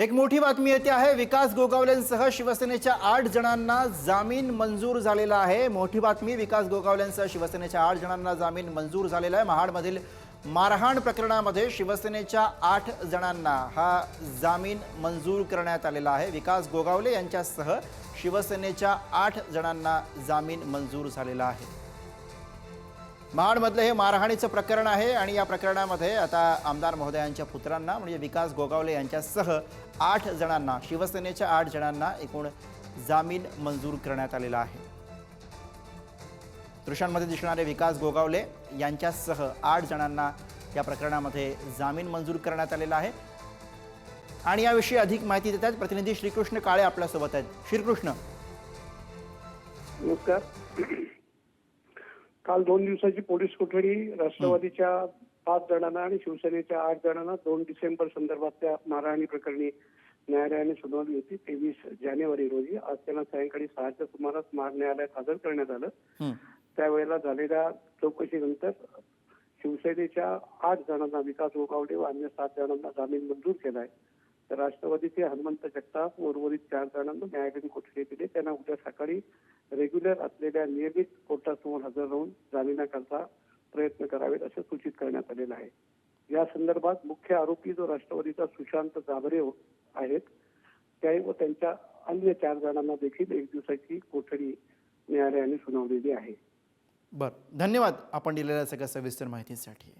एक मोठी बातमी येते आहे विकास गोगावलेंसह शिवसेनेच्या आठ जणांना जामीन मंजूर झालेला आहे. मोठी बातमी विकास गोगावलेंसह शिवसेनेच्या आठ जणांना जामीन मंजूर झालेला आहे. महाडमधील मारहाण प्रकरणामध्ये शिवसेनेच्या आठ जणांना हा जामीन मंजूर करण्यात आलेला आहे. विकास गोगावले यांच्यासह शिवसेनेच्या आठ जणांना जामीन मंजूर झालेला आहे. महाडमधलं हे मारहाणीचं प्रकरण आहे आणि या प्रकरणामध्ये आता आमदार महोदयांच्या पुत्रांना म्हणजे विकास गोगावले यांच्यासह आठ जणांना शिवसेनेच्या आठ जणांना एकूण जामीन मंजूर करण्यात आलेला आहे. दृश्यांमध्ये दिसणारे विकास गोगावले यांच्यासह आठ जणांना या प्रकरणामध्ये जामीन मंजूर करण्यात आलेला आहे. आणि याविषयी अधिक माहिती देतात प्रतिनिधी श्रीकृष्ण काळे आपल्यासोबत आहेत. श्रीकृष्ण. नमस्कार. काल दोन दिवसाची पोलीस कोठडी राष्ट्रवादीच्या पाच जणांना आणि शिवसेनेच्या आठ जणांना दोन डिसेंबर संदर्भातल्या मारहाणी प्रकरणी न्यायालयाने सुनावली होती. तेवीस जानेवारी रोजी आज त्यांना सायंकाळी सहाच्या सुमारास महाड न्यायालयात हजर करण्यात आलं. त्यावेळेला झालेल्या चौकशीनंतर शिवसेनेच्या आठ जणांना विकास गोगावले व अन्य सात जणांना जामीन मंजूर केलाय. तर राष्ट्रवादीचे हनुमंत जगताप उर्वरित चार जणांना न्यायालयीन कोठडी दिली. त्यांना उद्या सकाळी रेग्युलर असलेल्या नियमित कोर्टासमोर हजर राहून जामिनाकरता प्रयत्न करावेत असं सूचित करण्यात आलेलं आहे. या संदर्भात मुख्य आरोपी जो राष्ट्रवादीचा सुशांत जाबरे आहेत त्या व त्यांच्या अन्य चार जणांना देखील एक दिवसाची कोठडी न्यायालयाने सुनावलेली आहे. बर धन्यवाद आपण दिलेल्या सगळ्या सविस्तर माहितीसाठी.